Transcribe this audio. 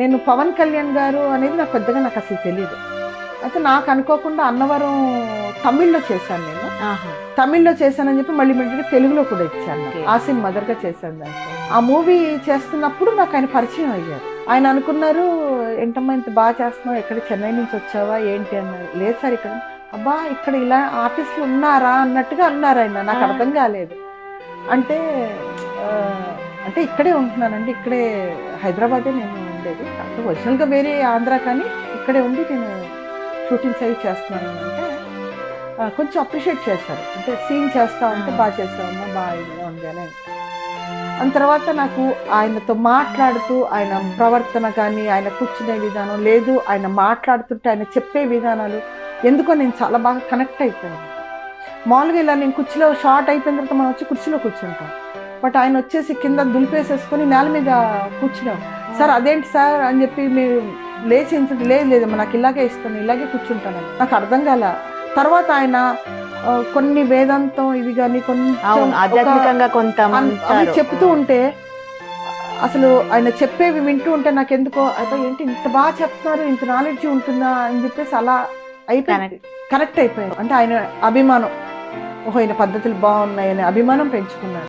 నేను పవన్ కళ్యాణ్ గారు అనేది నాకు పెద్దగా నాకు అసలు తెలియదు అయితే నాకు అనుకోకుండా అన్నవరం తమిళ్ళో చేశాను నేను. తమిళ్ళో చేశానని చెప్పి మళ్ళీ మళ్ళీ తెలుగులో కూడా ఇచ్చాను. ఆసిన్ మదర్గా చేశాను దాంట్లో ఆ మూవీ చేస్తున్నప్పుడు నాకు ఆయన పరిచయం అయ్యారు. ఆయన అనుకున్నారు ఏంటమ్మా ఇంత బాగా చేస్తున్నావు? ఎక్కడ చెన్నై నుంచి వచ్చావా? ఏంటి? అన్నారు లేదు సార్ ఇక్కడ. అబ్బా ఇక్కడ ఇలా ఆర్టిస్టులు ఉన్నారా? అన్నట్టుగా అన్నారు ఆయన. నాకు. అర్థం కాలేదు. అంటే అంటే ఇక్కడే ఉంటున్నానండి. ఇక్కడే హైదరాబాదే నేను ఉండేది. అంటే ఒరిజినల్గా వేరే ఆంధ్ర కానీ ఇక్కడే ఉండి నేను షూటింగ్స్ అవి చేస్తున్నాను అంటే కొంచెం అప్రిషియేట్ చేశారు. అంటే సీన్ చేస్తా ఉంటే బాగా చేస్తామమ్మా బాగా ఉంది అని. అంత తర్వాత నాకు ఆయనతో మాట్లాడుతూ ఆయన ప్రవర్తన కానీ ఆయన కూర్చునే విధానం లేదు. ఆయన మాట్లాడుతుంటే ఆయన చెప్పే విధానాలు ఎందుకో నేను చాలా బాగా కనెక్ట్ అయిపోయాను. మామూలుగా ఇలా నేను కుర్చీలో షార్ట్ అయిపోయిన తర్వాత మనం వచ్చి కుర్చీలో కూర్చుంటాం. బట్ ఆయన వచ్చేసి కింద దులిపేసేసుకొని నేల మీద కూర్చున్నాం సార్ అదేంటి సార్ అని చెప్పి మీరు లేచి ఇంత లేదు లేదమ్మా నాకు ఇలాగే ఇస్తాను ఇలాగే కూర్చుంటాను నాకు అర్థం కాల. తర్వాత ఆయన కొన్ని వేదాంతం ఇది కానీ ఒక- ఆధ్యాత్మికంగా కొంత. చెప్తూ ఉంటే అసలు ఆయన చెప్పేవి వింటూ ఉంటే నాకు ఎందుకో అబ్బాయి ఏంటి ఇంత బాగా చెప్తున్నారు ఇంత నాలెడ్జ్ ఉంటుందా అని చెప్పేసి అలా అయిపోయింది. కనెక్ట్ అయిపోయాను అంటే ఆయన అభిమానం. ఓహో ఆయన పద్ధతులు బాగున్నాయని అభిమానం పెంచుకున్నాను